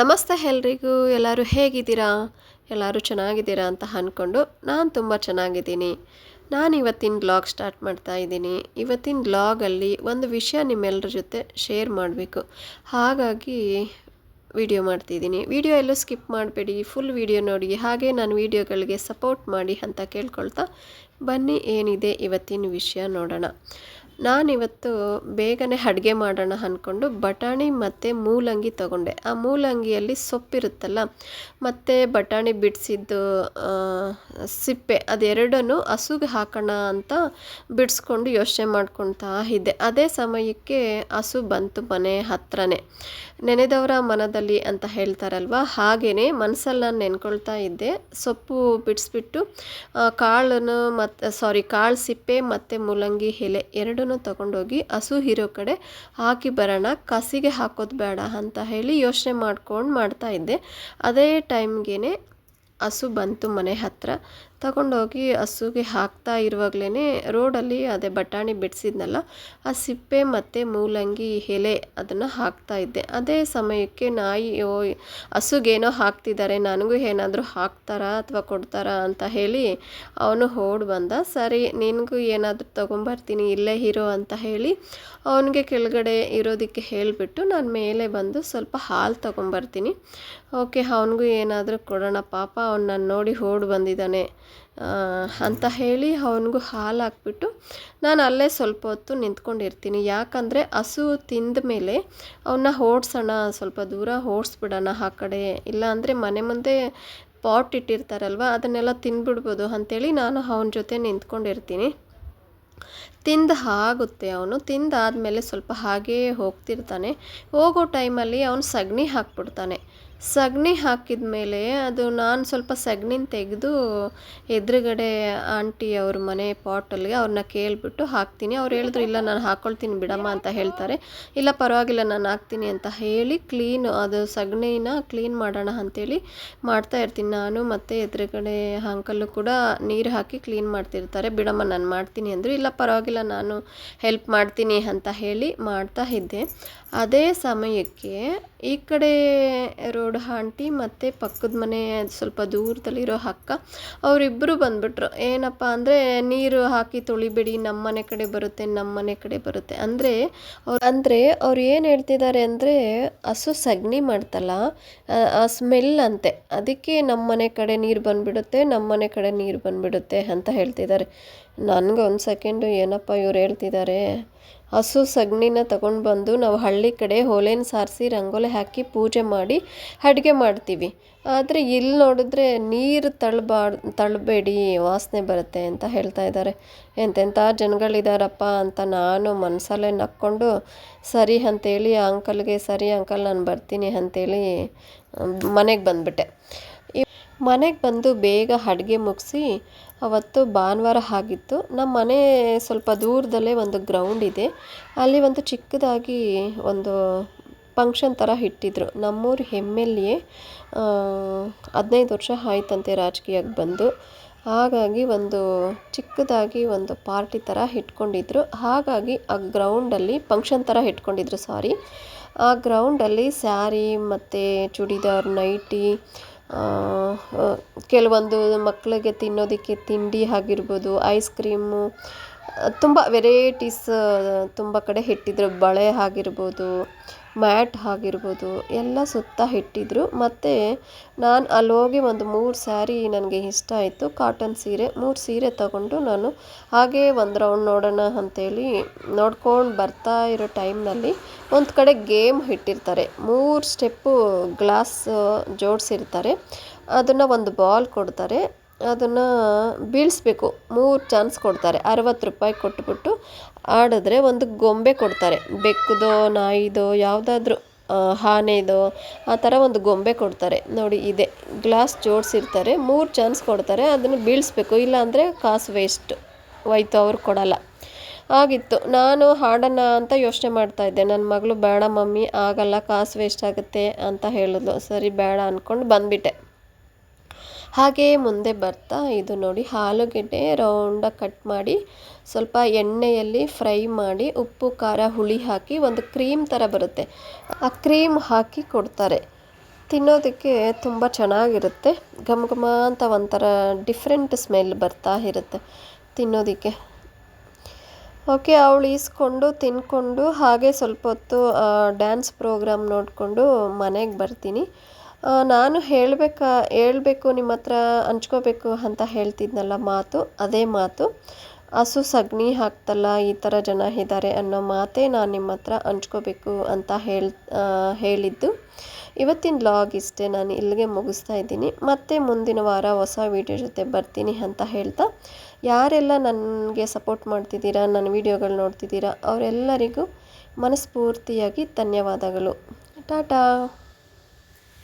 ನಮಸ್ತೆ ಎಲ್ರಿಗೂ, ಎಲ್ಲರೂ ಹೇಗಿದ್ದೀರಾ? ಎಲ್ಲರೂ ಚೆನ್ನಾಗಿದ್ದೀರಾ ಅಂತ ಅಂದ್ಕೊಂಡು ನಾನು ತುಂಬ ಚೆನ್ನಾಗಿದ್ದೀನಿ. ನಾನು ಇವತ್ತಿನ ಬ್ಲಾಗ್ ಸ್ಟಾರ್ಟ್ ಮಾಡ್ತಾ ಇದ್ದೀನಿ. ಇವತ್ತಿನ ಬ್ಲಾಗಲ್ಲಿ ಒಂದು ವಿಷಯ ನಿಮ್ಮೆಲ್ಲರ ಜೊತೆ ಶೇರ್ ಮಾಡಬೇಕು. ಹಾಗಾಗಿ ವಿಡಿಯೋ ಮಾಡ್ತಿದ್ದೀನಿ. ವಿಡಿಯೋ ಎಲ್ಲೂ ಸ್ಕಿಪ್ ಮಾಡಬೇಡಿ. ಫುಲ್ ವಿಡಿಯೋ ನೋಡಿ. ಹಾಗೆ ನಾನು ವಿಡಿಯೋಗಳಿಗೆ ಸಪೋರ್ಟ್ ಮಾಡಿ ಅಂತ ಕೇಳ್ಕೊಳ್ತಾ ಬನ್ನಿ ಏನಿದೆ ಇವತ್ತಿನ ವಿಷಯ ನೋಡೋಣ. ನಾನಿವತ್ತು ಬೇಗನೆ ಅಡುಗೆ ಮಾಡೋಣ ಅಂದ್ಕೊಂಡು ಬಟಾಣಿ ಮತ್ತು ಮೂಲಂಗಿ ತಗೊಂಡೆ. ಆ ಮೂಲಂಗಿಯಲ್ಲಿ ಸೊಪ್ಪಿರುತ್ತಲ್ಲ, ಮತ್ತು ಬಟಾಣಿ ಬಿಡಿಸಿದ್ದು ಸಿಪ್ಪೆ, ಅದೆರಡನ್ನು ಹಸುಗೆ ಹಾಕೋಣ ಅಂತ ಬಿಡಿಸ್ಕೊಂಡು ಯೋಚನೆ ಮಾಡ್ಕೊತಾ ಇದ್ದೆ. ಅದೇ ಸಮಯಕ್ಕೆ ಹಸು ಬಂತು ಮನೆ ಹತ್ರನೇ. ನೆನೆದವರ ಮನದಲ್ಲಿ ಅಂತ ಹೇಳ್ತಾರಲ್ವ? ಹಾಗೆಯೇ ಮನಸ್ಸಲ್ಲಿ ನಾನು ನೆನ್ಕೊಳ್ತಾ ಇದ್ದೆ. ಸೊಪ್ಪು ಬಿಡಿಸ್ಬಿಟ್ಟು ಕಾಳನ್ನು ಮತ್ತು ಸಾರಿ ಕಾಳು, ಸಿಪ್ಪೆ ಮತ್ತು ಮೂಲಂಗಿ ಎಲೆ ಎರಡನ್ನೂ ತಗೊಂಡೋಗಿ ಹಸು ಇರೋ ಕಡೆ ಹಾಕಿ ಬರೋಣ, ಕಸಿಗೆ ಹಾಕೋದು ಬೇಡ ಅಂತ ಹೇಳಿ ಯೋಚನೆ ಮಾಡ್ಕೊಂಡು ಮಾಡ್ತಾ ಇದ್ದೆ. ಅದೇ ಟೈಮ್ಗೆ ಹಸು ಬಂತು ಮನೆ ಹತ್ರ. ತಗೊಂಡೋಗಿ ಹಸುಗೆ ಹಾಕ್ತಾ ಇರುವಾಗಲೇ ರೋಡಲ್ಲಿ ಅದೇ ಬಟಾಣಿ ಬಿಡಿಸಿದ್ನಲ್ಲ, ಆ ಸಿಪ್ಪೆ ಮತ್ತು ಮೂಲಂಗಿ, ಎಲೆ ಅದನ್ನು ಹಾಕ್ತಾ ಇದ್ದೆ. ಅದೇ ಸಮಯಕ್ಕೆ ನಾಯಿ, ಓ, ಹಸುಗೇನೋ ಹಾಕ್ತಿದ್ದಾರೆ ನನಗೂ ಏನಾದರೂ ಹಾಕ್ತಾರಾ ಅಥವಾ ಕೊಡ್ತಾರಾ ಅಂತ ಹೇಳಿ ಅವನು ಓಡ್ ಬಂದ. ಸರಿ, ನಿನಗೂ ಏನಾದರೂ ತೊಗೊಂಬರ್ತೀನಿ, ಇಲ್ಲೇ ಇರೋ ಅಂತ ಹೇಳಿ ಅವನಿಗೆ ಕೆಳಗಡೆ ಇರೋದಕ್ಕೆ ಹೇಳಿಬಿಟ್ಟು ನಾನು ಮೇಲೆ ಬಂದು ಸ್ವಲ್ಪ ಹಾಲು ತೊಗೊಂಬರ್ತೀನಿ. ಓಕೆ, ಅವನಿಗೂ ಏನಾದರೂ ಕೊಡೋಣ, ಪಾಪ ಅವನು ನಾನು ನೋಡಿ ಓಡ್ ಬಂದಿದ್ದಾನೆ ಅಂತ ಹೇಳಿ ಅವನಿಗೂ ಹಾಲು ಹಾಕ್ಬಿಟ್ಟು ನಾನು ಅಲ್ಲೇ ಸ್ವಲ್ಪ ಹೊತ್ತು ನಿಂತ್ಕೊಂಡಿರ್ತೀನಿ. ಯಾಕಂದರೆ ಹಸು ತಿಂದ ಮೇಲೆ ಅವನ್ನ ಓಡಿಸೋಣ, ಸ್ವಲ್ಪ ದೂರ ಓಡಿಸ್ಬಿಡೋಣ ಆ ಕಡೆ. ಇಲ್ಲಾಂದರೆ ಮನೆ ಮುಂದೆ ಪಾಟ್ ಇಟ್ಟಿರ್ತಾರಲ್ವ, ಅದನ್ನೆಲ್ಲ ತಿಂದ್ಬಿಡ್ಬೋದು ಅಂಥೇಳಿ ನಾನು ಅವನ ಜೊತೆ ನಿಂತ್ಕೊಂಡಿರ್ತೀನಿ. ತಿಂದು ಆಗುತ್ತೆ ಅವನು. ತಿಂದಾದಮೇಲೆ ಸ್ವಲ್ಪ ಹಾಗೇ ಹೋಗ್ತಿರ್ತಾನೆ. ಹೋಗೋ ಟೈಮಲ್ಲಿ ಅವನು ಸಗಣಿ ಹಾಕ್ಬಿಡ್ತಾನೆ. ಸಗಣಿ ಹಾಕಿದ ಮೇಲೆ ಅದು ನಾನು ಸ್ವಲ್ಪ ಸಗಣಿನ ತೆಗೆದು ಎದುರುಗಡೆ ಆಂಟಿ ಅವ್ರ ಮನೆ ಪಾಟಲ್ಲಿಗೆ ಅವ್ರನ್ನ ಕೇಳಿಬಿಟ್ಟು ಹಾಕ್ತೀನಿ. ಅವ್ರು ಹೇಳಿದ್ರು, ಇಲ್ಲ, ನಾನು ಹಾಕ್ಕೊಳ್ತೀನಿ ಬಿಡಮ್ಮ ಅಂತ ಹೇಳ್ತಾರೆ. ಇಲ್ಲ, ಪರವಾಗಿಲ್ಲ, ನಾನು ಹಾಕ್ತೀನಿ ಅಂತ ಹೇಳಿ ಕ್ಲೀನ್ ಅದು ಸಗಣಿನ ಕ್ಲೀನ್ ಮಾಡೋಣ ಅಂತೇಳಿ ಮಾಡ್ತಾ ಇರ್ತೀನಿ. ನಾನು ಮತ್ತು ಎದುರುಗಡೆ ಅಂಕಲ್ಲು ಕೂಡ ನೀರು ಹಾಕಿ ಕ್ಲೀನ್ ಮಾಡ್ತಿರ್ತಾರೆ. ಬಿಡಮ್ಮ, ನಾನು ಮಾಡ್ತೀನಿ ಅಂದರು. ಇಲ್ಲ, ಪರವಾಗಿಲ್ಲ, ನಾನು ಹೆಲ್ಪ್ ಮಾಡ್ತೀನಿ ಅಂತ ಹೇಳಿ ಮಾಡ್ತಾ ಇದ್ದೆ. ಅದೇ ಸಮಯಕ್ಕೆ ಈ ಕಡೆ ರೋಡ್ ಆಂಟಿ ಮತ್ತು ಪಕ್ಕದ ಮನೆ ಸ್ವಲ್ಪ ದೂರದಲ್ಲಿರೋ ಅಕ್ಕ ಅವರಿಬ್ಬರು ಬಂದುಬಿಟ್ರು. ಏನಪ್ಪ ಅಂದರೆ, ನೀರು ಹಾಕಿ ತೊಳಿಬೇಡಿ ನಮ್ಮ ಮನೆ ಕಡೆ ಬರುತ್ತೆ ನಮ್ಮ ಮನೆ ಕಡೆ ಬರುತ್ತೆ. ಅಂದರೆ, ಅವ್ರು ಅಂದರೆ ಅವ್ರು ಏನು ಹೇಳ್ತಿದ್ದಾರೆ ಅಂದರೆ, ಹಸು ಸಗಣಿ ಮಾಡ್ತಲ್ಲ, ಆ ಸ್ಮೆಲ್ ಅಂತೆ. ಅದಕ್ಕೆ ನಮ್ಮ ಮನೆ ಕಡೆ ನೀರು ಬಂದುಬಿಡುತ್ತೆ ನಮ್ಮ ಮನೆ ಕಡೆ ನೀರು ಬಂದುಬಿಡುತ್ತೆ ಅಂತ ಹೇಳ್ತಿದ್ದಾರೆ ನನಗೆ ಒಂದು ಸೆಕೆಂಡು ಏನಪ್ಪ ಇವ್ರು ಹೇಳ್ತಿದ್ದಾರೆ ಹಸು ಸಗಣಿನ ತಗೊಂಡು ಬಂದು ನಾವು ಹಳ್ಳಿ ಕಡೆ ಒಲೆನ ಸಾರಿಸಿ ರಂಗೋಲಿ ಹಾಕಿ ಪೂಜೆ ಮಾಡಿ ಅಡುಗೆ ಮಾಡ್ತೀವಿ. ಆದರೆ ಇಲ್ಲಿ ನೋಡಿದ್ರೆ ನೀರು ತಳ್ಳಬಾರ್ದು ತಳ್ಳಬೇಡಿ ವಾಸನೆ ಬರುತ್ತೆ ಅಂತ ಹೇಳ್ತಾ ಇದ್ದಾರೆ ಎಂತೆಂಥ ಜನಗಳಿದಾರಪ್ಪ ಅಂತ ನಾನು ಮನಸಲ್ಲೇ ನಕ್ಕೊಂಡು, ಸರಿ ಅಂತೇಳಿ ಆ ಅಂಕಲ್ಗೆ ಸರಿ ಅಂಕಲ್ ನಾನು ಬರ್ತೀನಿ ಅಂತೇಳಿ, ಮನೆಗೆ ಬಂದುಬಿಟ್ಟೆ. ಮನೆಗೆ ಬಂದು ಬೇಗ ಅಡುಗೆ ಮುಗಿಸಿ, ಅವತ್ತು ಭಾನುವಾರ ಆಗಿತ್ತು. ನಮ್ಮ ಮನೆ ಸ್ವಲ್ಪ ದೂರದಲ್ಲೇ ಒಂದು ಗ್ರೌಂಡ್ ಇದೆ. ಅಲ್ಲಿ ಒಂದು ಚಿಕ್ಕದಾಗಿ ಒಂದು ಫಂಕ್ಷನ್ ಥರ ಇಟ್ಟಿದ್ರು. ನಮ್ಮೂರು ಎಂ ಎಲ್ ಎ ಹದಿನೈದು ವರ್ಷ ಆಯ್ತಂತೆ ರಾಜಕೀಯಕ್ಕೆ ಬಂದು. ಹಾಗಾಗಿ ಒಂದು ಚಿಕ್ಕದಾಗಿ ಒಂದು ಪಾರ್ಟಿ ಥರ ಇಟ್ಕೊಂಡಿದ್ರು. ಹಾಗಾಗಿ ಆ ಗ್ರೌಂಡಲ್ಲಿ ಫಂಕ್ಷನ್ ಥರ ಇಟ್ಕೊಂಡಿದ್ರು, ಸಾರಿ. ಆ ಗ್ರೌಂಡಲ್ಲಿ ಸ್ಯಾರಿ ಮತ್ತು ಚೂಡಿದಾರ್, ನೈಟಿ ಕೆಲವೊಂದು ಮಕ್ಕಳಿಗೆ ತಿನ್ನೋದಕ್ಕೆ ತಿಂಡಿ ಆಗಿರ್ಬೋದು ಐಸ್ ಕ್ರೀಮು ತುಂಬ ವೆರೈಟೀಸ್ ತುಂಬ ಕಡೆ ಇಟ್ಟಿದ್ರು ಬಳೆ ಆಗಿರ್ಬೋದು, ಮ್ಯಾಟ್ ಆಗಿರ್ಬೋದು, ಎಲ್ಲ ಸುತ್ತ ಇಟ್ಟಿದ್ರು ಮತ್ತು ನಾನು ಅಲ್ಲಿ ಹೋಗಿ ಒಂದು ಮೂರು ಸ್ಯಾರಿ ನನಗೆ ಇಷ್ಟ ಆಯಿತು. ಕಾಟನ್ ಸೀರೆ, ಮೂರು ಸೀರೆ ತಗೊಂಡು ನಾನು ಹಾಗೇ ಒಂದು ರೌಂಡ್ ನೋಡೋಣ ಅಂತೇಳಿ ನೋಡ್ಕೊಂಡು ಬರ್ತಾ ಇರೋ ಟೈಮ್ನಲ್ಲಿ ಒಂದು ಕಡೆ ಗೇಮ್ ಇಟ್ಟಿರ್ತಾರೆ ಮೂರು ಸ್ಟೆಪ್ಪು ಗ್ಲಾಸ್ ಜೋಡಿಸಿರ್ತಾರೆ. ಅದನ್ನು ಒಂದು ಬಾಲ್ ಕೊಡ್ತಾರೆ. ಅದನ್ನು ಬೀಳಿಸ್ಬೇಕು. ಮೂರು ಚಾನ್ಸ್ ಕೊಡ್ತಾರೆ. ಅರವತ್ತು ರೂಪಾಯಿ ಕೊಟ್ಬಿಟ್ಟು ಆಡಿದ್ರೆ ಒಂದು ಗೊಂಬೆ ಕೊಡ್ತಾರೆ. ಬೆಕ್ಕದೋ, ನಾಯಿದೋ, ಯಾವುದಾದ್ರೂ ಆನೆದೋ, ಆ ಥರ ಒಂದು ಗೊಂಬೆ ಕೊಡ್ತಾರೆ. ನೋಡಿ, ಇದೆ. ಗ್ಲಾಸ್ ಜೋಡಿಸಿರ್ತಾರೆ. ಮೂರು ಚಾನ್ಸ್ ಕೊಡ್ತಾರೆ. ಅದನ್ನು ಬೀಳಿಸ್ಬೇಕು. ಇಲ್ಲಾಂದರೆ ಕಾಸು ವೇಸ್ಟ್ ಹೋಯ್ತು, ಅವ್ರು ಕೊಡಲ್ಲ. ಆಗಿತ್ತು. ನಾನು ಹಾಡೋಣ ಅಂತ ಯೋಚನೆ ಮಾಡ್ತಾಯಿದ್ದೆ ನನ್ನ ಮಗಳು, ಬೇಡ ಮಮ್ಮಿ, ಆಗಲ್ಲ. ಕಾಸು ವೇಸ್ಟ್ ಆಗುತ್ತೆ ಅಂತ ಹೇಳಿದ್ಲು. ಸರಿ, ಬೇಡ ಅಂದ್ಕೊಂಡು ಬಂದುಬಿಟ್ಟೆ. ಹಾಗೇ ಮುಂದೆ ಬರ್ತಾ ಇದು ನೋಡಿ ಆಲೂಗೆಡ್ಡೆ ರೌಂಡಾಗಿ ಕಟ್ ಮಾಡಿ ಸ್ವಲ್ಪ ಎಣ್ಣೆಯಲ್ಲಿ ಫ್ರೈ ಮಾಡಿ ಉಪ್ಪು, ಖಾರ, ಹುಳಿ ಹಾಕಿ ಒಂದು ಕ್ರೀಮ್ ಥರ ಬರುತ್ತೆ. ಆ ಕ್ರೀಮ್ ಹಾಕಿ ಕೊಡ್ತಾರೆ. ತಿನ್ನೋದಕ್ಕೆ ತುಂಬ ಚೆನ್ನಾಗಿರುತ್ತೆ. ಘಮ ಘಮ ಅಂತ ಒಂಥರ ಡಿಫ್ರೆಂಟ್ ಸ್ಮೆಲ್ ಬರ್ತಾ ಇರುತ್ತೆ ತಿನ್ನೋದಕ್ಕೆ. ಓಕೆ, ಅವಳು ಈಸ್ಕೊಂಡು, ತಿನ್ಕೊಂಡು ಹಾಗೆ ಸ್ವಲ್ಪ ಹೊತ್ತು ಡ್ಯಾನ್ಸ್ ಪ್ರೋಗ್ರಾಮ್ ನೋಡಿಕೊಂಡು ಮನೆಗೆ ಬರ್ತೀನಿ. ನಾನು ಹೇಳಬೇಕಾ, ಹೇಳಬೇಕು, ನಿಮ್ಮ ಹತ್ರ ಹಂಚ್ಕೋಬೇಕು ಅಂತ ಹೇಳ್ತಿದ್ನಲ್ಲ ಮಾತು, ಅದೇ ಮಾತು. ಹಸು ಸಗಣಿ ಹಾಕ್ತಲ್ಲ, ಈ ಥರ ಜನ ಇದ್ದಾರೆ ಅನ್ನೋ ಮಾತೇ ನಾನು ನಿಮ್ಮ ಹತ್ರ ಹಂಚ್ಕೋಬೇಕು ಅಂತ ಹೇಳ್ ಹೇಳಿದ್ದು. ಇವತ್ತಿನ ಲಾಗ್ ಇಷ್ಟೇ, ನಾನು ಇಲ್ಲಿಗೆ ಮುಗಿಸ್ತಾ ಇದ್ದೀನಿ. ಮತ್ತೆ ಮುಂದಿನ ವಾರ ಹೊಸ ವೀಡಿಯೋ ಜೊತೆ ಬರ್ತೀನಿ ಅಂತ ಹೇಳ್ತಾ. ಯಾರೆಲ್ಲ ನನಗೆ ಸಪೋರ್ಟ್ ಮಾಡ್ತಿದ್ದೀರಾ, ನನ್ನ ವೀಡಿಯೋಗಳು ನೋಡ್ತಿದ್ದೀರಾ, ಅವರೆಲ್ಲರಿಗೂ ಮನಸ್ಫೂರ್ತಿಯಾಗಿ ಧನ್ಯವಾದಗಳು. ಟಾಟಾ!